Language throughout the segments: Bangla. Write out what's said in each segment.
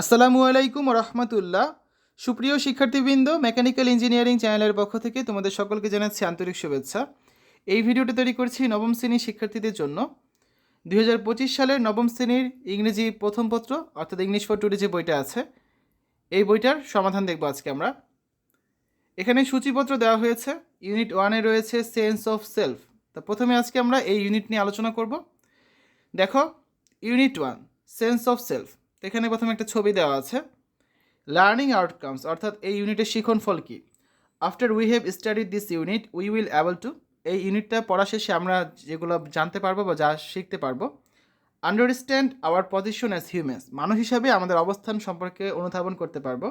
আসসালামু আলাইকুম রহমতুল্লাহ। সুপ্রিয় শিক্ষার্থীবৃন্দ, মেকানিক্যাল ইঞ্জিনিয়ারিং চ্যানেলের পক্ষ থেকে তোমাদের সকলকে জানাচ্ছি আন্তরিক শুভেচ্ছা। এই ভিডিওটি তৈরি করছি নবম শ্রেণির শিক্ষার্থীদের জন্য। দু হাজার পঁচিশ সালের নবম শ্রেণির ইংরেজি প্রথম পত্র, অর্থাৎ ইংলিশ ফর টুডে যে বইটা আছে, এই বইটার সমাধান দেখব আজকে আমরা। এখানে সূচিপত্র দেওয়া হয়েছে, ইউনিট ওয়ানে রয়েছে সেন্স অফ সেলফ। তা প্রথমে আজকে আমরা এই ইউনিট নিয়ে আলোচনা করব। দেখো, unit one, sense of self. এখানে প্রথমে একটা ছবি দেওয়া আছে। লার্নিং আউটকামস অর্থাৎ এই ইউনিটের শিখন ফল কী? After we have studied this unit we will able to এই ইউনিটটা পড়া শেষে আমরা যেগুলো জানতে পারব বা যা শিখতে পারব understand our position as humans মানুষ হিসাবে আমাদের অবস্থান সম্পর্কে অনুধাবন করতে পারব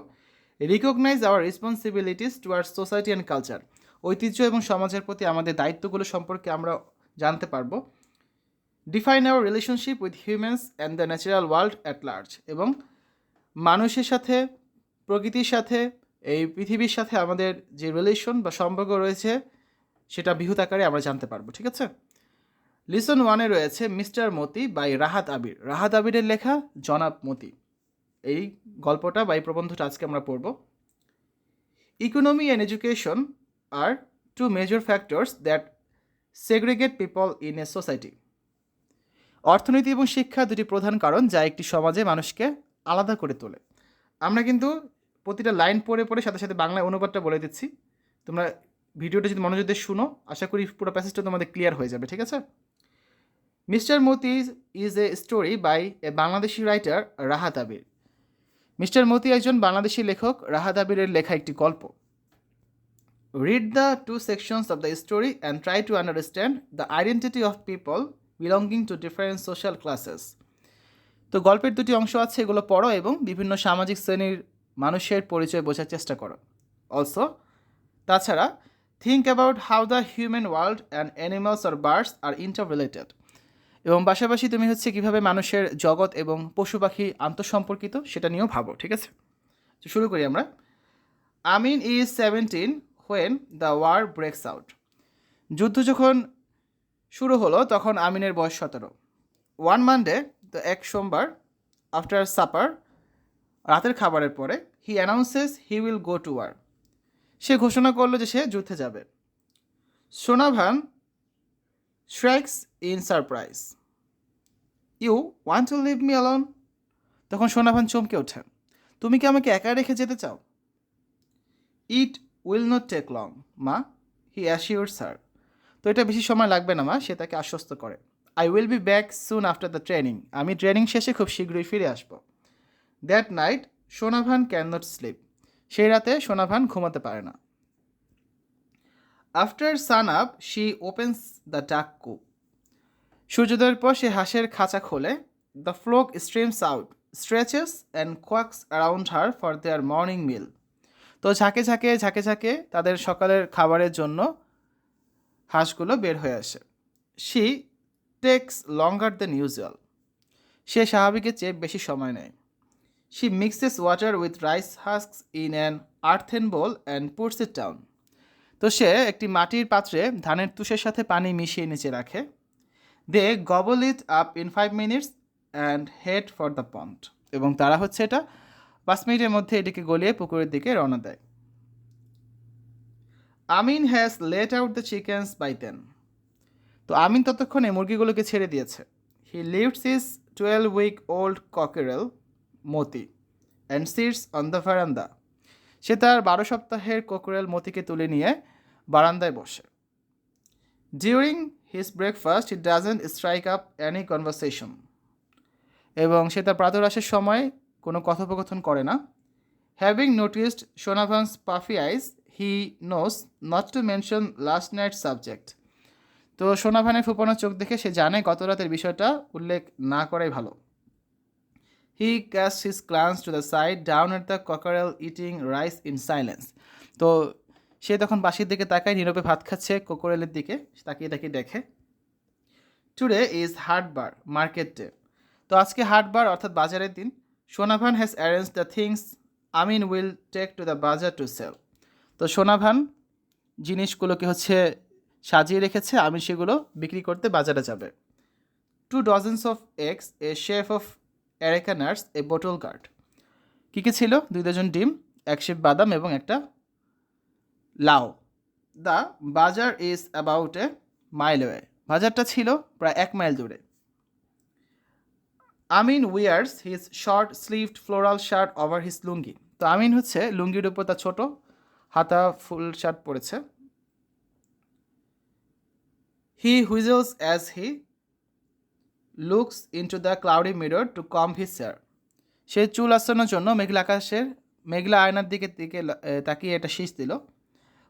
recognise our responsibilities towards society and culture ঐতিহ্য এবং সমাজের প্রতি আমাদের দায়িত্বগুলো সম্পর্কে আমরা জানতে পারব define our relationship with humans and the natural world at large এবং মানুষের সাথে, প্রকৃতির সাথে, এই পৃথিবীর সাথে আমাদের যে রিলেশন বা সম্পর্ক রয়েছে, সেটা বৃহৎ আকারে আমরা জানতে পারব, ঠিক আছে? লিসন ওয়ানে রয়েছে মিস্টার মতি বাই রাহাত আবির রাহাত আবিরের লেখা জনাব মতি। এই গল্পটা বা এই প্রবন্ধটা আজকে আমরা পড়ব। Economy and education are two major factors that segregate people in a society অর্থনীতি এবং শিক্ষা দুটি প্রধান কারণ যা একটি সমাজে মানুষকে আলাদা করে তোলে। আমরা কিন্তু প্রতিটা লাইন পড়ে পড়ে সাথে সাথে বাংলায় অনুবাদটা বলে দিচ্ছি। তোমরা ভিডিওটা যদি মনোযোগ দিয়ে শুনো, আশা করি পুরো প্যাসেজটা তোমাদের ক্লিয়ার হয়ে যাবে, ঠিক আছে? Mister Moti is a story by a Bangladeshi writer Rahat Abir. Mister Moti একজন বাংলাদেশি লেখক, রাহাত আবিরের লেখা একটি গল্প। Read the two sections of the story and try to understand the identity of people belonging to different social classes তো গল্পের দুটি অংশ আছে, এগুলো পড়ো এবং বিভিন্ন সামাজিক শ্রেণির মানুষের পরিচয় বোঝার চেষ্টা করো। অলসো তাছাড়া think about how the human world and animals R birds are interrelated এবং পাশাপাশি তুমি হচ্ছে কীভাবে মানুষের জগৎ এবং পশু পাখি আন্তঃসম্পর্কিত সেটা নিয়েও ভাবো, ঠিক আছে? তো শুরু করি আমরা। Amin is seventeen when the war breaks out যুদ্ধ যখন শুরু হলো তখন আমিনের বয়স সতেরো। ওয়ান মানডে তো এক সোমবার আফটার সাপার রাতের খাবারের পরে he announces he will go to war সে ঘোষণা করল যে সে যুদ্ধে যাবে। Sonavan shrieks in surprise you want to leave me alone তখন সোনাভান চমকে ওঠে। তুমি কি আমাকে একা রেখে যেতে চাও? It will not take long মা হি অ্যাসিওর স্যার তো এটা বেশি সময় লাগবে না, মা। সে তাকে আশ্বস্ত করে। I will be back soon after the training আমি ট্রেনিং শেষে খুব শীঘ্রই ফিরে আসব। That night Sonavan can not sleep সেই রাতে সোনাভান ঘুমাতে পারে না। After sun up she opens the duck coop সূর্যোদয়ের পর সে হাঁসের খাঁচা খোলে। The flock streams out stretches and quacks around her for their morning meal তো ঝাঁকে ঝাঁকে ঝাঁকে ঝাঁকে তাদের সকালের খাবারের জন্য হাঁসগুলো বের হয়ে আসে। She takes longer than usual সে স্বাভাবিকের চেয়ে বেশি সময় নেয়। She mixes water with rice husks in an earthen bowl and puts it down তো সে একটি মাটির পাত্রে ধানের তুষের সাথে পানি মিশিয়ে নিচে রাখে। They gobble it up in five minutes and head for the pond এবং তারা হচ্ছে এটা পাঁচ মিনিটের মধ্যে এটিকে গলিয়ে পুকুরের দিকে রওনা দেয়। Amin has let out the chickens by then তো আমিন ততক্ষণে মুরগিগুলোকে ছেড়ে দিয়েছে। He lifts his twelve week old cockerel Moti and sits on the veranda সে তার বারো সপ্তাহের কোকরেল মতিকে তুলে নিয়ে বারান্দায় বসে। During his breakfast he doesn't strike up any conversation এবং সে তার প্রাতরাশের সময় কোনো কথোপকথন করে না। Having noticed Sonavan's puffy eyes he knows not to mention last night subject তো সোনাভানের ফুপানো চোখ দেখে সে জানে গত রাতের বিষয়টা উল্লেখ না করাই ভালো। He casts his glance to the side down at the cockerel eating rice in silence তো সে তখন বাসির দিকে তাকায়, নীরবে ভাত খাচ্ছে কোকরেলের দিকে তাকিয়ে তাকিয়ে দেখে। Today is haatbar market day তো আজকে হাটবার অর্থাৎ বাজারের দিন। Sonabhan has arrange the things Amin will take to the bazaar to sell তো সোনাভান জিনিসগুলোকে হচ্ছে সাজিয়ে রেখেছে, আমি সেগুলো বিক্রি করতে বাজারে যাবে। Two dozens of eggs a sheaf of areca nuts a bottle gourd কী কী ছিল? দুই ডজন ডিম, এক শিপ বাদাম এবং একটা লাউ। The bazaar is about a mile away বাজারটা ছিল প্রায় এক মাইল দূরে। Amin wears his short sleeved floral shirt over his lungi. তো আমিন হচ্ছে লুঙ্গির উপর তার ছোট হাতা ফুল শার্ট পরেছে। He whistles as he looks into the cloudy mirror to comb his hair সে চুল আসানোর জন্য মেঘলা আকাশের, মেঘলা আয়নার দিকে দিকে তাকিয়ে এটা শীষ দিল।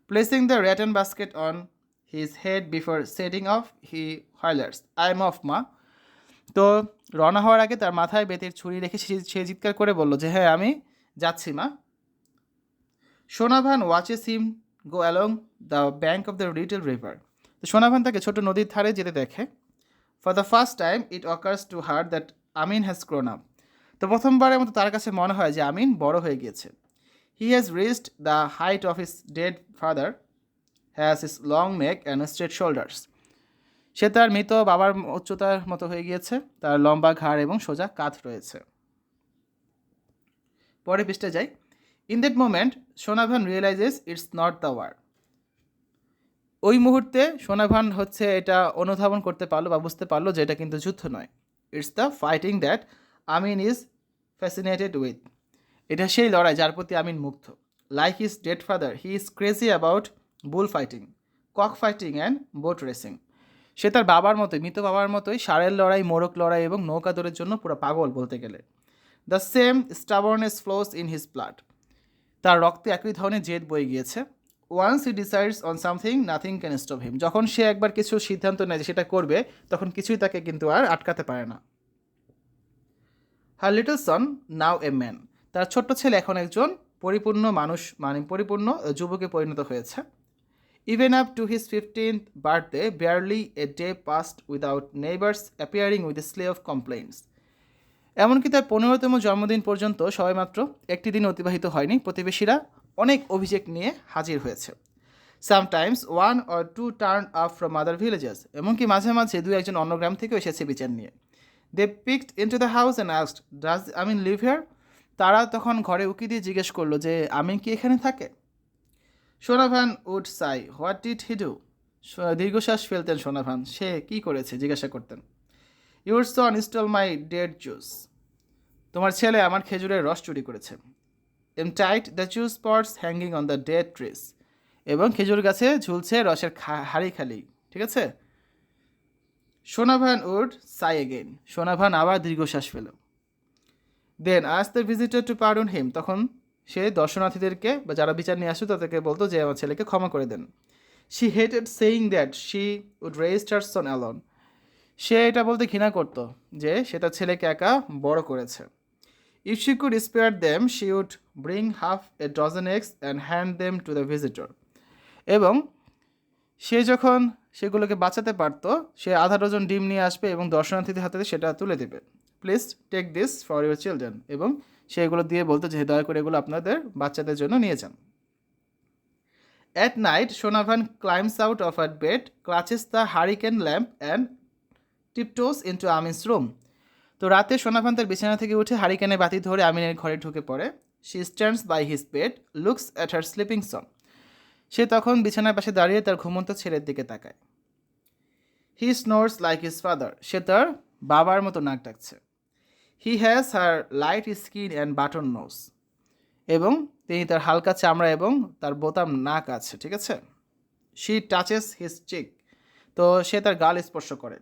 Placing the rattan basket on his head before setting off he hollers I am off ma তো রওনা হওয়ার আগে তার মাথায় বেতের ছুরি রেখে সে চিৎকার করে বলল যে হ্যাঁ আমি যাচ্ছি, মা। Sonabhan watches him go along the bank of the little river. তো সোনাভান তাকে ছোট নদীর ধারে যেতে দেখে। For the first time it occurs to her that Amin has grown up. তো প্রথমবারের মতো তার কাছে মনে হয় যে আমিন বড় হয়ে গিয়েছে। He has reached the height of his dead father, has his long neck and straight shoulders. সে তার মৃত বাবার উচ্চতার মতো হয়ে গিয়েছে, তার লম্বা ঘাড় এবং সোজা কাঁধ রয়েছে। পরে পৃষ্ঠে যাই। In that moment Sonabhan realises it's not the war ওই মুহূর্তে সোনাভান হচ্ছে এটা অনুধাবন করতে পারল বা বুঝতে পারল যে এটা কিন্তু যুদ্ধ নয়। It's the fighting that Amin is fascinated with এটা সেই লড়াই যার প্রতি আমিন মুগ্ধ। Like his dead father he is crazy about bull fighting cock fighting and boat racing সে তার বাবার মতোই, মৃত বাবার মতোই ষাঁড়ের লড়াই মোরক লড়াই এবং নৌকা দৌড়ের জন্য পুরো পাগল বলতে গেলে। The same stubbornness flows in his blood তার রক্তে একই ধরনের জেদ বয়ে গিয়েছে। Once he decides on something nothing can stop him যখন সে একবার কিছু সিদ্ধান্ত নেয় যে সেটা করবে, তখন কিছুই তাকে কিন্তু আর আটকাতে পারে না। হার little Son now a man তার ছোট্ট ছেলে এখন একজন পরিপূর্ণ মানুষ মানে পরিপূর্ণ যুবকে পরিণত হয়েছে। Even up to his fifteenth birthday barely a day passed without neighbours appearing with slew of complaints এমনকি তার পনেরোতম জন্মদিন পর্যন্ত সবেমাত্র একটি দিন অতিবাহিত হয়নি। প্রতিবেশীরা অনেক অভিযোগ নিয়ে হাজির হয়েছে। Sometimes one or two turn up from other villages, এমনকি মাঝে মাঝে দু একজন অন্য গ্রাম থেকেও এসেছে বিচার নিয়ে। They peeked into the house and asked does Amin live here? তারা তখন ঘরে উকি দিয়ে জিজ্ঞেস করল যে, আমিন কি এখানে থাকে? Sonabhan would sigh, what did he do? দীর্ঘশ্বাস ফেলতেন সোনাভান, সে কি করেছে? জিজ্ঞাসা করতেন। Your son stole my date juice তোমার ছেলে আমার খেজুরের রস চুরি করেছে। Emptied the juice pots hanging on the date trees এবং খেজুর গাছে ঝুলছে রসের হাড়ি খালি, ঠিক আছে? Sonavan would Sai again Sonavan আবার দীর্ঘশ্বাস ফেল। দেন আজ the visitor to pardon him তখন সে দর্শনার্থীদেরকে বা যারা বিচার নিয়ে আসতো তাদেরকে বলতো যে আমার ছেলেকে ক্ষমা করে দেন। She hated saying that she would raised her son alone সে এটা বলতে ঘৃণা করতো যে সে তার ছেলেকে একা বড় করেছে। If she could spare them she would bring half a dozen eggs and hand them to the visitor এবং সে যখন সেগুলোকে বাঁচাতে পারতো, সে আধা ডজন ডিম নিয়ে আসবে এবং দর্শনার্থীদের হাতে সেটা তুলে দেবে। Please take this for your children এবং সে এগুলো দিয়ে বলতো যে দয়া করে এগুলো আপনাদের বাচ্চাদের জন্য নিয়ে যান। At night Sonabhan climbs out of her bed clutches the hurricane lamp and tiptoes into Amin's room তো রাতে সোনাভান তার বিছানা থেকে উঠে হারিকেনে বাতি ধরে আমিনের ঘরে ঢুকে পড়ে। She stands by his bed looks at her sleeping son সে তখন বিছানার পাশে দাঁড়িয়ে তার ঘুমন্ত ছেলের দিকে তাকায়। He snores like his father সে তার বাবার মতো নাক ডাকছে। He has her light skin and button nose এবং তিনি তার হালকা চামড়া এবং তার বোতাম নাক আছে, ঠিক আছে? শি টাচেস হিজ চিক তো সে তার গাল স্পর্শ করে।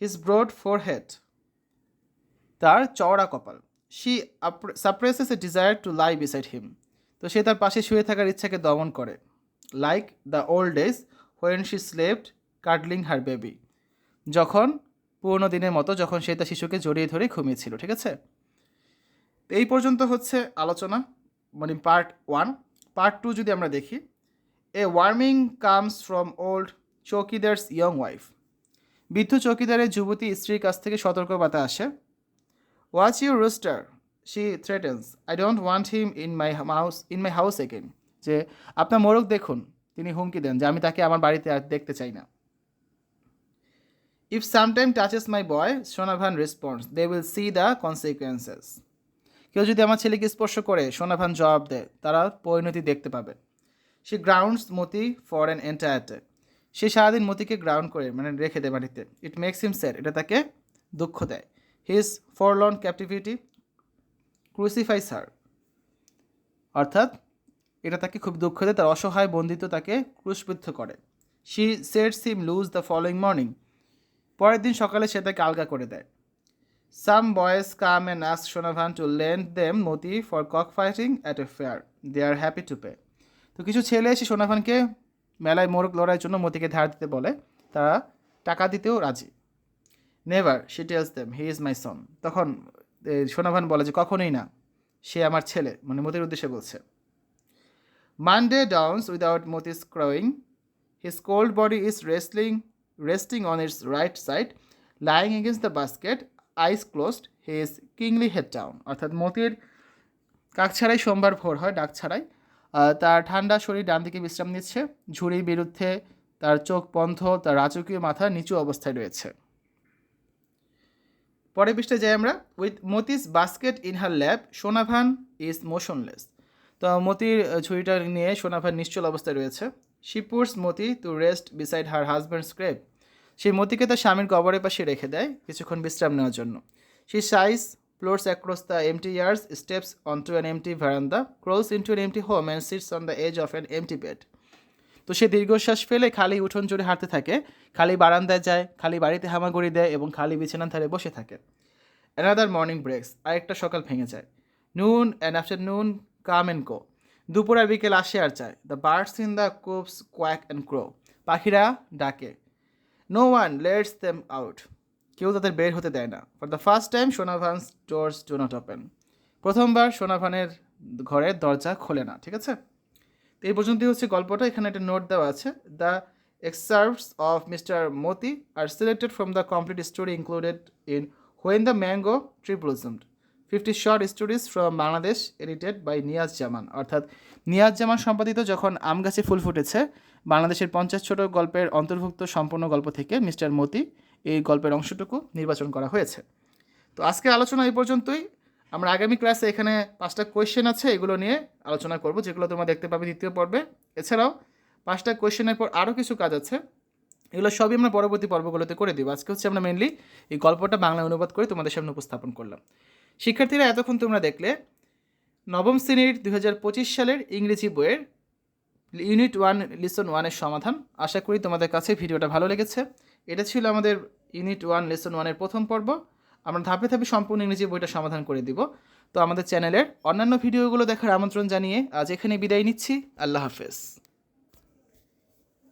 হিজ ব্রড ফোর হেড তার চওড়া কপাল। She suppresses a desire to lie beside him তো সে তার পাশে শুয়ে থাকার ইচ্ছাকে দমন করে। Like the old days when she slept cuddling her baby যখন পুরোনো দিনের মতো যখন সে তার শিশুকে জড়িয়ে ধরে ঘুমিয়েছিল, ঠিক আছে? এই পর্যন্ত হচ্ছে আলোচনা মানে পার্ট ওয়ান পার্ট টু যদি আমরা দেখি a warning comes from old chowkidar's young wife বৃদ্ধ চৌকিদারের যুবতী স্ত্রীর কাছ থেকে সতর্কবার্তা আসে। Watch your rooster she threatens I don't want him in my house in my house again যে, আপনার মোরগ দেখুন। তিনি হুমকি দেন যে, আমি তাকে আমার বাড়িতে আর দেখতে চাই না। If sometime touches my boy Sonabhan response they will see the consequences কেউ যদি আমার ছেলেকে স্পর্শ করে সোনাভান জবাব দেয়, তারা পরিণতি দেখতে পাবে। She grounds Moti for an entire day সে সারাদিন মতিকে গ্রাউন্ড করে মানে রেখে দেয় মাটিতে। ইট মেক্স হিম স্যার এটা তাকে দুঃখ দেয়। হিজ ফরলন ক্যাপটিভিটি ক্রুসিফাইস হার অর্থাৎ এটা তাকে খুব দুঃখ দেয়, তার অসহায় বন্দিত তাকে ক্রুশবিদ্ধ করে। She sets him loose the following morning পরের দিন সকালে সে তাকে আলগা করে দেয়। Some boys come and ask Sonabhan to lend them Moti for cock fighting at a fair they are happy to pay তো কিছু ছেলে এসে সোনাভানকে মেলায় মোরগ লড়াইয়ের জন্য মতিকে ধার দিতে বলে, তারা টাকা দিতেও রাজি। Never she tells them he is my son তখন সোনাভান বলে যে, কখনোই না, সে আমার ছেলে মানে মতির উদ্দেশ্যে বলছে। Monday dawns without Moti's crowing his cold body is wrestling resting on its right side lying against the basket eyes closed his kingly head down অর্থাৎ, মতির কাক ছাড়াই সোমবার ভোর হয়, ডাক ছাড়াই। তার ঠান্ডা শরীর ডান দিকে বিশ্রাম নিচ্ছে। ঝুড়ির বিরুদ্ধে তার চোখ বন্ধ, তার রাজকীয় মাথা নিচু অবস্থায় রয়েছে। পরের পৃষ্ঠে যাই আমরা। With Moti's basket in her lap, Sonabhan is motionless. তো মতির ঝুড়িটা নিয়ে সোনাভান নিশ্চল অবস্থায় রয়েছে। She puts Moti to rest beside her husband's grave সেই মতিকে তার স্বামীর কবরের পাশে রেখে দেয়, কিছুক্ষণ বিশ্রাম নেওয়ার জন্য। She sighs floats across the empty yards, steps onto an empty veranda, crawls into an empty home and sits on the edge of an empty bed. তো সে দীর্ঘশ্বাস ফেলে খালি উঠোন জুড়ে হাঁটতে থাকে খালি বারান্দায় যায় খালি বাড়িতে হামাগুড়ি দেয় এবং খালি বিছানার ধারে বসে থাকে। অ্যানাদার মর্নিং ব্রেক্স আরেকটা সকাল ভেঙে যায়। নুন অ্যান্ড আফটার নুন কাম অ্যান্ড কো দুপুর আর বিকেল আসে আর যায়। The birds in the coops quack and crow পাখিরা ডাকে। No one lets them out কেউ তাদের বের হতে দেয় না। For the first time Sonabhan's doors do not open প্রথমবার সোনাভানের ঘরের দরজা খোলে না, ঠিক আছে? তো এই পর্যন্তই হচ্ছে গল্পটা। এখানে একটা নোট দেওয়া আছে। The excerpts of mister Moti are selected from the complete story included in when the mango blossomed fifty short stories from Bangladesh edited by Niaz Zaman অর্থাৎ নিয়াজ জামান সম্পাদিত যখন আম গাছে ফুল ফুটেছে, বাংলাদেশের পঞ্চাশ ছোট গল্পের অন্তর্ভুক্ত সম্পূর্ণ গল্প থেকে মিস্টার মতি এই গল্পের অংশটুকু নির্বাচন করা হয়েছে। তো আজকের আলোচনা এই পর্যন্তই। আমরা আগামী ক্লাসে এখানে পাঁচটা কোয়েশ্চেন আছে, এগুলো নিয়ে আলোচনা করব, যেগুলো তোমরা দেখতে পাবে দ্বিতীয় পর্বে। এছাড়াও পাঁচটা কোয়েশ্চেনের পর আরও কিছু কাজ আছে। এগুলো সবই আমরা পরবর্তী পর্বগুলোতে করে দিব। আজকে হচ্ছে আমরা মেনলি এই গল্পটা বাংলায় অনুবাদ করে তোমাদের সামনে উপস্থাপন করলাম। শিক্ষার্থীরা, এতক্ষণ তোমরা দেখলে নবম শ্রেণির দু হাজার পঁচিশ সালের ইংরেজি বইয়ের ইউনিট ওয়ান লিসন ওয়ানের সমাধান। আশা করি তোমাদের কাছে ভিডিওটা ভালো লেগেছে। এটা ছিল আমাদের ইউনিট ওয়ান লেসন ওয়ানের প্রথম পর্ব। আমরা ধাপে ধাপে সম্পূর্ণ ইংরেজি বইটা সমাধান করে দিব। তো আমাদের চ্যানেলের অন্যান্য ভিডিওগুলো দেখার আমন্ত্রণ জানিয়ে আজ এখানে বিদায় নিচ্ছি। আল্লাহ হাফেজ।